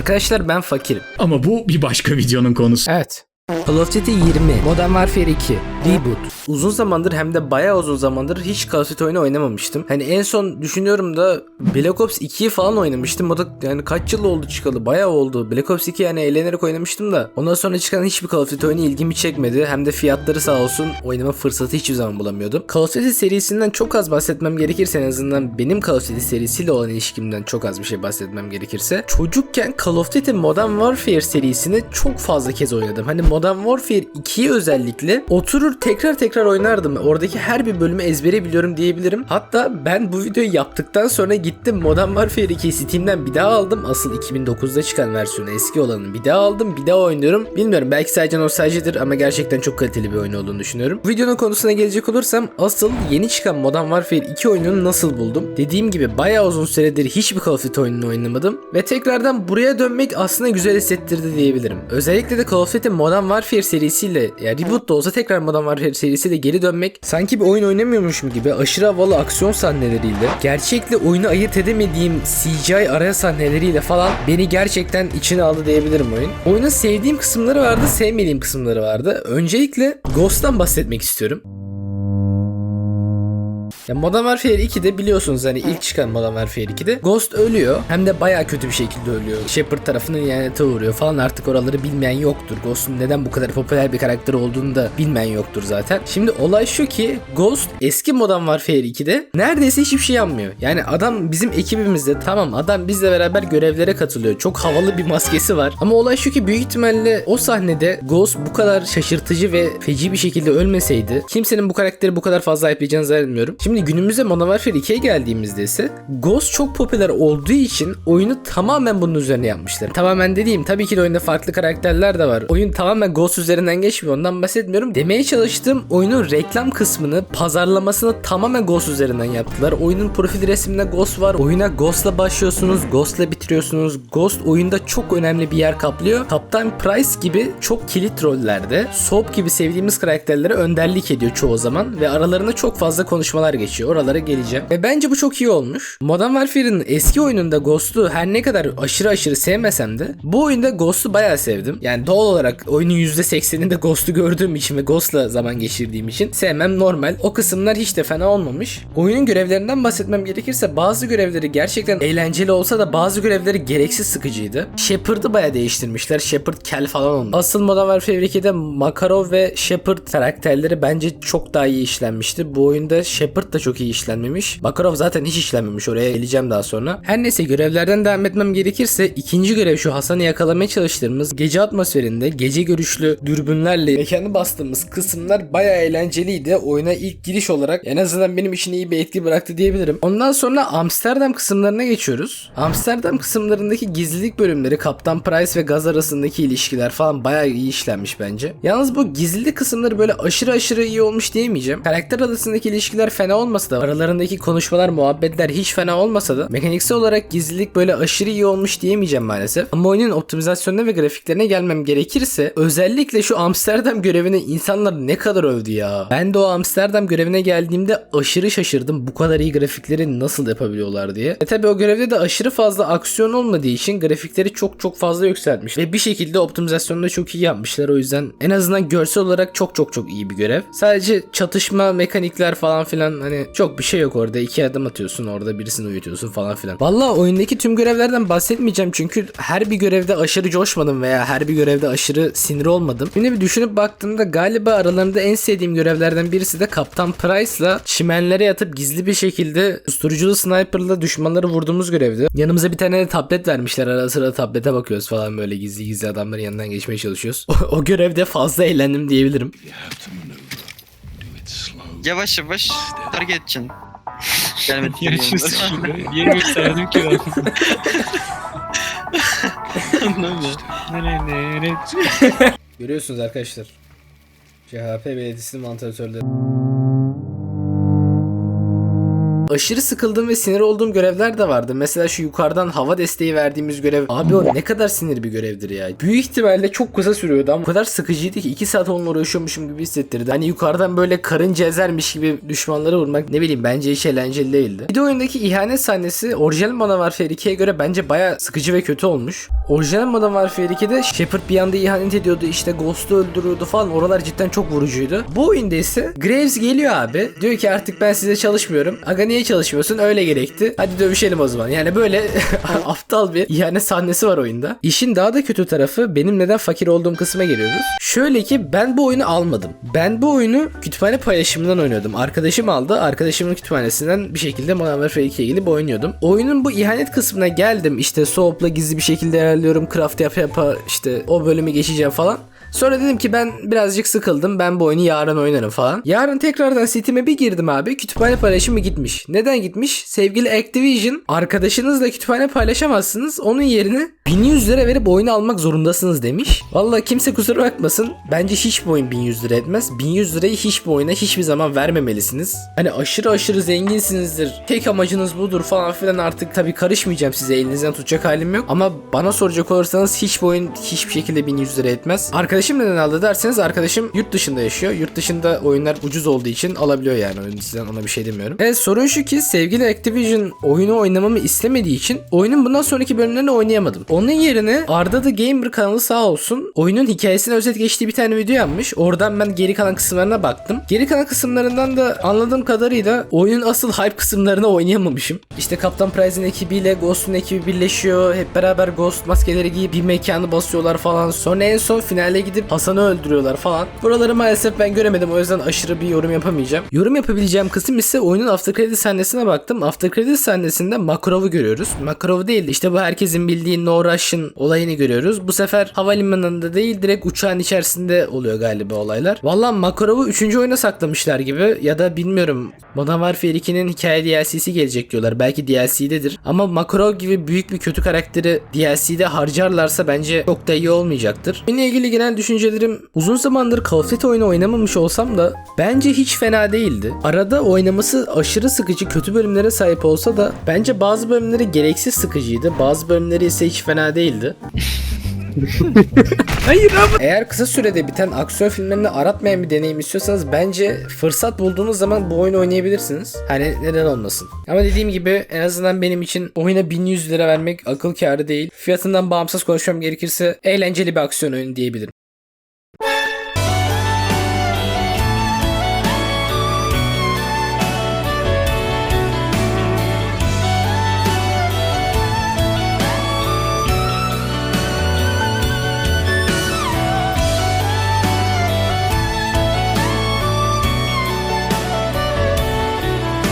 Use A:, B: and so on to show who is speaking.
A: Arkadaşlar ben fakirim.
B: Ama bu bir başka videonun konusu.
A: Evet. Call of Duty 20, Modern Warfare 2, Reboot. Uzun zamandır hem de bayağı uzun zamandır hiç Call of Duty oyunu oynamamıştım. Hani en son düşünüyorum da Black Ops 2'yi falan oynamıştım. O da yani kaç yıl oldu çıkalı? Bayağı oldu. Black Ops 2 yani eğlenerek oynamıştım da. Ondan sonra çıkan hiçbir Call of Duty oyunu ilgimi çekmedi. Hem de fiyatları sağ olsun oynama fırsatı hiçbir zaman bulamıyordum. Call of Duty serisinden çok az bahsetmem gerekirse en azından benim Call of Duty serisiyle olan ilişkimden çok az bir şey bahsetmem gerekirse. Çocukken Call of Duty Modern Warfare serisini çok fazla kez oynadım. Hani Modern Warfare 2'yi özellikle oturur tekrar tekrar oynardım. Oradaki her bir bölümü ezbere biliyorum diyebilirim. Hatta ben bu videoyu yaptıktan sonra gittim Modern Warfare 2'yi Steam'den bir daha aldım. Asıl 2009'da çıkan versiyonu eski olanı bir daha aldım. Bir daha oynuyorum. Bilmiyorum belki sadece nostaljidir ama gerçekten çok kaliteli bir oyun olduğunu düşünüyorum. Bu videonun konusuna gelecek olursam asıl yeni çıkan Modern Warfare 2 oyununu nasıl buldum? Dediğim gibi bayağı uzun süredir hiçbir Call of Duty oyununu oynamadım ve tekrardan buraya dönmek aslında güzel hissettirdi diyebilirim. Özellikle de Call of Duty Modern Warfare serisiyle yani reboot da olsa tekrar Modern Warfare serisiyle geri dönmek sanki bir oyun oynamıyormuşum gibi aşırı havalı aksiyon sahneleriyle gerçekle oyunu ayırt edemediğim CGI araya sahneleriyle falan beni gerçekten içine aldı diyebilirim oyun. Oyunun sevdiğim kısımları vardı, sevmediğim kısımları vardı. Öncelikle Ghost'tan bahsetmek istiyorum. Ya Modern Warfare 2'de biliyorsunuz hani ilk çıkan Modern Warfare 2'de Ghost ölüyor. Hem de baya kötü bir şekilde ölüyor. Shepard tarafından ihanete uğruyor falan artık oraları bilmeyen yoktur. Ghost'un neden bu kadar popüler bir karakter olduğunu da bilmeyen yoktur zaten. Şimdi olay şu ki Ghost eski Modern Warfare 2'de neredeyse hiçbir şey yapmıyor. Yani adam bizim ekibimizde tamam adam bizle beraber görevlere katılıyor. Çok havalı bir maskesi var. Ama olay şu ki büyük ihtimalle o sahnede Ghost bu kadar şaşırtıcı ve feci bir şekilde ölmeseydi kimsenin bu karakteri bu kadar fazla hype'layacağını zannetmiyorum. Şimdi günümüzde Modern Warfare 2'ye geldiğimizde ise Ghost çok popüler olduğu için oyunu tamamen bunun üzerine yapmışlar. Tamamen dediğim tabii ki de oyunda farklı karakterler de var. Oyun tamamen Ghost üzerinden geçmiyor ondan bahsetmiyorum. Demeye çalıştığım oyunun reklam kısmını pazarlamasını tamamen Ghost üzerinden yaptılar. Oyunun profil resminde Ghost var. Oyuna Ghost'la başlıyorsunuz, Ghost'la bitiriyorsunuz. Ghost oyunda çok önemli bir yer kaplıyor. Kaptan Price gibi çok kilit rollerde Soap gibi sevdiğimiz karakterlere önderlik ediyor çoğu zaman ve aralarında çok fazla konuşmalar geçiyor. Oralara geleceğim. Ve bence bu çok iyi olmuş. Modern Warfare'ın eski oyununda Ghost'u her ne kadar aşırı aşırı sevmesem de bu oyunda Ghost'u bayağı sevdim. Yani doğal olarak oyunun %80'inde Ghost'u gördüğüm için ve Ghost'la zaman geçirdiğim için sevmem normal. O kısımlar hiç de fena olmamış. Oyunun görevlerinden bahsetmem gerekirse bazı görevleri gerçekten eğlenceli olsa da bazı görevleri gereksiz sıkıcıydı. Shepard'ı bayağı değiştirmişler. Shepard kel falan olmuş. Asıl Modern Warfare 2'de Makarov ve Shepard karakterleri bence çok daha iyi işlenmişti. Bu oyunda Shepard da çok iyi işlenmemiş. Makarov zaten hiç işlenmemiş. Oraya geleceğim daha sonra. Her neyse görevlerden devam etmem gerekirse ikinci görev şu Hasan'ı yakalamaya çalıştığımız gece atmosferinde gece görüşlü dürbünlerle mekanı bastığımız kısımlar bayağı eğlenceliydi. Oyuna ilk giriş olarak en azından benim için iyi bir etki bıraktı diyebilirim. Ondan sonra Amsterdam kısımlarına geçiyoruz. Amsterdam kısımlarındaki gizlilik bölümleri Kaptan Price ve Gaz arasındaki ilişkiler falan bayağı iyi işlenmiş bence. Yalnız bu gizlilik kısımları böyle aşırı aşırı iyi olmuş diyemeyeceğim. Karakter arasındaki ilişkiler fena olmasa da aralarındaki konuşmalar muhabbetler hiç fena olmasa da mekaniksel olarak gizlilik böyle aşırı iyi olmuş diyemeyeceğim maalesef. Ama oyunun optimizasyonuna ve grafiklerine gelmem gerekirse özellikle şu Amsterdam görevini insanlar ne kadar övdü ya. Ben de o Amsterdam görevine geldiğimde aşırı şaşırdım bu kadar iyi grafikleri nasıl yapabiliyorlar diye. E tabi o görevde de aşırı fazla aksiyon olmadığı için grafikleri çok çok fazla yükseltmiş ve bir şekilde optimizasyonu da çok iyi yapmışlar o yüzden en azından görsel olarak çok çok çok iyi bir görev. Sadece çatışma mekanikler falan filan hani çok bir şey yok orada. iki adım atıyorsun orada birisini uyutuyorsun falan filan. Vallahi oyundaki tüm görevlerden bahsetmeyeceğim çünkü her bir görevde aşırı coşmadım veya her bir görevde aşırı sinir olmadım. Şimdi bir düşünüp baktığımda galiba aralarında en sevdiğim görevlerden birisi de Kaptan Price'la çimenlere yatıp gizli bir şekilde susturuculu sniper'la düşmanları vurduğumuz görevdi. Yanımıza bir tane tablet vermişler. Ara sıra tablete bakıyoruz falan böyle gizli gizli adamların yanından geçmeye çalışıyoruz. O, o görevde fazla eğlendim diyebilirim.
C: Yavaş yavaş hareket edeceksin. Gelmedi.
D: Yarışıyorsun şimdi. Niye gösterdim ki ben? Ne ne ne.
A: Görüyorsunuz arkadaşlar. CHP belediyesinin vantilatörleri. Aşırı sıkıldığım ve sinir olduğum görevler de vardı. Mesela şu yukarıdan hava desteği verdiğimiz görev. Abi o ne kadar sinir bir görevdir ya. Büyük ihtimalle çok kısa sürüyordu ama o kadar sıkıcıydı ki 2 saat onunla uğraşıyormuşum gibi hissettirdi. Hani yukarıdan böyle karınca ezermiş gibi düşmanları vurmak ne bileyim bence hiç eğlenceli değildi. Bir de oyundaki ihanet sahnesi orijinal Modern Warfare 2'ye göre bence baya sıkıcı ve kötü olmuş. Orijinal Modern Warfare 2'de Shepard bir anda ihanet ediyordu işte Ghost'u öldürüyordu falan oralar cidden çok vurucuydu. Bu oyunda ise Graves geliyor abi diyor ki artık ben size çalışmıyorum. Aga niye çalışmıyorsun öyle gerekti. Hadi dövüşelim o zaman. Yani böyle aptal bir ihanet sahnesi var oyunda. İşin daha da kötü tarafı benim neden fakir olduğum kısma geliyoruz. Şöyle ki ben bu oyunu almadım. Ben bu oyunu kütüphane paylaşımından oynuyordum. Arkadaşım aldı. Arkadaşımın kütüphanesinden bir şekilde Modern Warfare 2 ile ilgili bu oynuyordum. Oyunun bu ihanet kısmına geldim. İşte Soap'la gizli bir şekilde ilerliyorum. Craft yapa yapa işte o bölümü geçeceğim falan. Sonra dedim ki ben birazcık sıkıldım. Ben bu oyunu yarın oynarım falan. Yarın tekrardan Steam'e bir girdim abi. Kütüphane paylaşımı gitmiş. Neden gitmiş? Sevgili Activision arkadaşınızla kütüphane paylaşamazsınız. Onun yerine 1100 lira verip oyunu almak zorundasınız demiş. Vallahi kimse kusura bakmasın. Bence hiçbir oyun 1100 lira etmez. 1100 lirayı hiçbir oyuna hiçbir zaman vermemelisiniz. Hani aşırı aşırı zenginsinizdir. Tek amacınız budur falan filan artık tabii karışmayacağım size elinizden tutacak halim yok. Ama bana soracak olursanız hiçbir oyun hiçbir şekilde 1100 lira etmez. Arkadaşım neden aldı derseniz arkadaşım yurt dışında yaşıyor. Yurt dışında oyunlar ucuz olduğu için alabiliyor yani. O yüzden ona bir şey demiyorum. Evet sorun şu ki sevgili Activision oyunu oynamamı istemediği için oyunun bundan sonraki bölümlerini oynayamadım. Onun yerine Arda the Gamer kanalı sağ olsun oyunun hikayesine özet geçtiği bir tane video yapmış. Oradan ben geri kalan kısımlarına baktım. Geri kalan kısımlarından da anladığım kadarıyla oyunun asıl hype kısımlarını oynayamamışım. İşte Kaptan Price'in ekibiyle Ghost'un ekibi birleşiyor. Hep beraber Ghost maskeleri giyip bir mekanı basıyorlar falan. Sonra en son finale gidip Hasan'ı öldürüyorlar falan. Buraları maalesef ben göremedim o yüzden aşırı bir yorum yapamayacağım. Yorum yapabileceğim kısım ise oyunun after credit sahnesine baktım. After credit sahnesinde Makarov'u görüyoruz. Makarov değil işte bu herkesin bildiği No Russian olayını görüyoruz. Bu sefer havalimanında değil direkt uçağın içerisinde oluyor galiba olaylar. Valla Makarov'u 3. oyuna saklamışlar gibi ya da bilmiyorum Modern Warfare 2'nin hikaye DLC'si gelecek diyorlar. Belki DLC'dedir. Ama Makarov gibi büyük bir kötü karakteri DLC'de harcarlarsa bence çok da iyi olmayacaktır. Benimle ilgili genel düşüncelerim uzun zamandır Call of Duty oyunu oynamamış olsam da bence hiç fena değildi. Arada oynaması aşırı sıkıcı kötü bölümlere sahip olsa da bence bazı bölümleri gereksiz sıkıcıydı. Bazı bölümleri ise hiç fena değildi. Hayır ama. Eğer kısa sürede biten aksiyon filmlerini aratmayan bir deneyim istiyorsanız bence fırsat bulduğunuz zaman bu oyunu oynayabilirsiniz. Hani neden olmasın. Ama dediğim gibi en azından benim için oyuna 1100 lira vermek akıl kârı değil. Fiyatından bağımsız konuşmam gerekirse eğlenceli bir aksiyon oyunu diyebilirim.